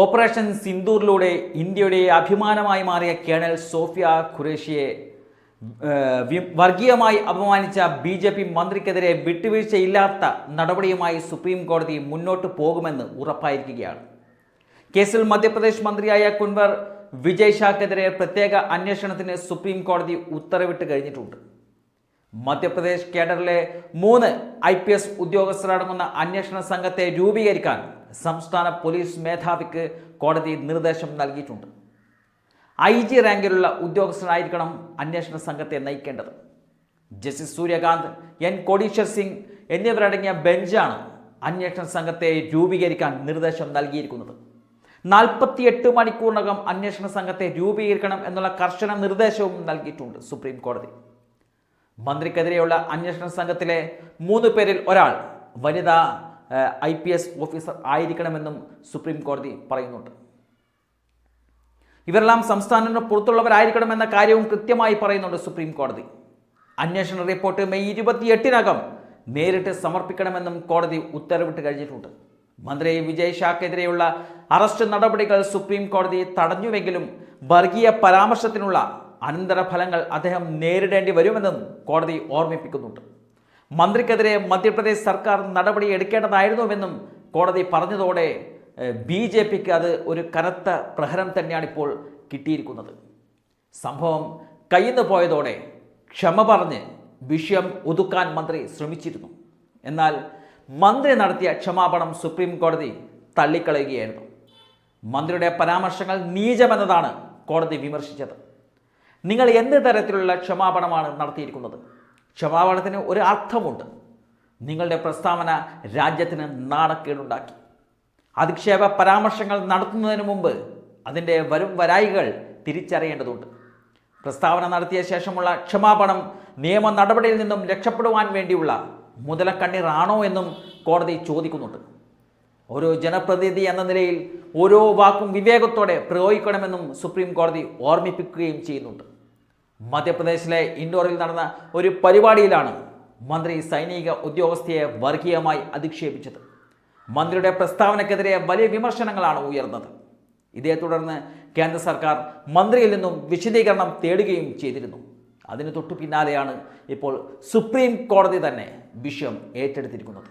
Operation സിന്ദൂറിലൂടെ ഇന്ത്യയുടെ അഭിമാനമായി മാറിയ കേണൽ സോഫിയ ഖുറേഷിയെ വർഗീയമായി അപമാനിച്ച ബി ജെ പി മന്ത്രിക്കെതിരെ വിട്ടുവീഴ്ചയില്ലാത്ത നടപടിയുമായി സുപ്രീം കോടതി മുന്നോട്ട് പോകുമെന്ന് ഉറപ്പായിരിക്കുകയാണ്. കേസിൽ മധ്യപ്രദേശ് മന്ത്രിയായ കുൻവർ വിജയ് ഷാക്കെതിരെ പ്രത്യേക അന്വേഷണത്തിന് സുപ്രീം കോടതി ഉത്തരവിട്ട് കഴിഞ്ഞിട്ടുണ്ട്. മധ്യപ്രദേശ് കേഡറിലെ മൂന്ന് ഐ പി എസ് ഉദ്യോഗസ്ഥരടങ്ങുന്ന അന്വേഷണ സംഘത്തെ രൂപീകരിക്കാൻ സംസ്ഥാന പോലീസ് മേധാവിക്ക് കോടതി നിർദ്ദേശം നൽകിയിട്ടുണ്ട്. ഐ ജി റാങ്കിലുള്ള ഉദ്യോഗസ്ഥനായിരിക്കണം അന്വേഷണ സംഘത്തെ നയിക്കേണ്ടത്. ജസ്റ്റിസ് സൂര്യകാന്ത് എൻ കോടീശ്വർ സിംഗ് എന്നിവരടങ്ങിയ ബെഞ്ചാണ് അന്വേഷണ സംഘത്തെ രൂപീകരിക്കാൻ നിർദ്ദേശം നൽകിയിരിക്കുന്നത്. നാൽപ്പത്തിയെട്ട് മണിക്കൂറിനകം അന്വേഷണ സംഘത്തെ രൂപീകരിക്കണം എന്നുള്ള കർശന നിർദ്ദേശവും നൽകിയിട്ടുണ്ട് സുപ്രീം കോടതി. മന്ത്രിക്കെതിരെയുള്ള അന്വേഷണ സംഘത്തിലെ മൂന്ന് പേരിൽ ഒരാൾ വനിതാ ഐ പി എസ് ഓഫീസർ ആയിരിക്കണമെന്നും സുപ്രീം കോടതി പറയുന്നുണ്ട്. ഇവരെല്ലാം സംസ്ഥാനത്തിന് പുറത്തുള്ളവരായിരിക്കണമെന്ന കാര്യവും കൃത്യമായി പറയുന്നുണ്ട് സുപ്രീം കോടതി. അന്വേഷണ റിപ്പോർട്ട് മെയ് ഇരുപത്തിയെട്ടിനകം നേരിട്ട് സമർപ്പിക്കണമെന്നും കോടതി ഉത്തരവിട്ട് കഴിഞ്ഞിട്ടുണ്ട്. മന്ത്രി വിജയ് ഷാക്കെതിരെയുള്ള അറസ്റ്റ് നടപടികൾ സുപ്രീം കോടതി തടഞ്ഞുവെങ്കിലും വർഗീയ പരാമർശത്തിനുള്ള അനന്തരഫലങ്ങൾ അദ്ദേഹം നേരിടേണ്ടി വരുമെന്നും കോടതി ഓർമ്മിപ്പിക്കുന്നുണ്ട്. മന്ത്രിക്കെതിരെ മധ്യപ്രദേശ് സർക്കാർ നടപടി എടുക്കേണ്ടതായിരുന്നുവെന്നും കോടതി പറഞ്ഞതോടെ ബി ജെ പിക്ക് അത് ഒരു കനത്ത പ്രഹരം തന്നെയാണ് ഇപ്പോൾ കിട്ടിയിരിക്കുന്നത്. സംഭവം കയ്യിന്ന് പോയതോടെ ക്ഷമ പറഞ്ഞ് വിഷയം ഒതുക്കാൻ മന്ത്രി ശ്രമിച്ചിരുന്നു. എന്നാൽ മന്ത്രി നടത്തിയ ക്ഷമാപണം സുപ്രീം കോടതി തള്ളിക്കളയുകയായിരുന്നു. മന്ത്രിയുടെ പരാമർശങ്ങൾ നീചമെന്നതാണ് കോടതി വിമർശിച്ചത്. നിങ്ങൾ എന്ത് തരത്തിലുള്ള ക്ഷമാപണമാണ് നടത്തിയിരിക്കുന്നത്? ക്ഷമാപണത്തിന് ഒരു അർത്ഥമുണ്ട്. നിങ്ങളുടെ പ്രസ്താവന രാജ്യത്തിന് നാണക്കേടുണ്ടാക്കി. അധിക്ഷേപ പരാമർശങ്ങൾ നടത്തുന്നതിന് മുമ്പ് അതിന്റെ വരും വരായികൾ തിരിച്ചറിയേണ്ടതുണ്ട്. പ്രസ്താവന നടത്തിയ ശേഷമുള്ള ക്ഷമാപണം നിയമ നടപടിയിൽ നിന്നും രക്ഷപ്പെടുവാൻ വേണ്ടിയുള്ള മുതലക്കണ്ണീറാണോ എന്നും കോടതി ചോദിക്കുന്നുണ്ട്. ഓരോ ജനപ്രതിനിധി എന്ന നിലയിൽ ഓരോ വാക്കും വിവേകത്തോടെ പ്രയോഗിക്കണമെന്നും സുപ്രീം കോടതി ഓർമ്മിപ്പിക്കുകയും ചെയ്യുന്നുണ്ട്. മധ്യപ്രദേശിലെ ഇൻഡോറിൽ നടന്ന ഒരു പരിപാടിയിലാണ് മന്ത്രി സൈനിക ഉദ്യോഗസ്ഥയെ വർഗീയമായി അധിക്ഷേപിച്ചത്. മന്ത്രിയുടെ പ്രസ്താവനക്കെതിരെ വലിയ വിമർശനങ്ങളാണ് ഉയർന്നത്. ഇതേ തുടർന്ന് കേന്ദ്ര സർക്കാർ മന്ത്രിയിൽ നിന്നും വിശദീകരണം തേടുകയും ചെയ്തിരുന്നു. അതിന് തൊട്ടു പിന്നാലെയാണ് ഇപ്പോൾ സുപ്രീം കോടതി തന്നെ വിഷയം ഏറ്റെടുത്തിരിക്കുന്നത്.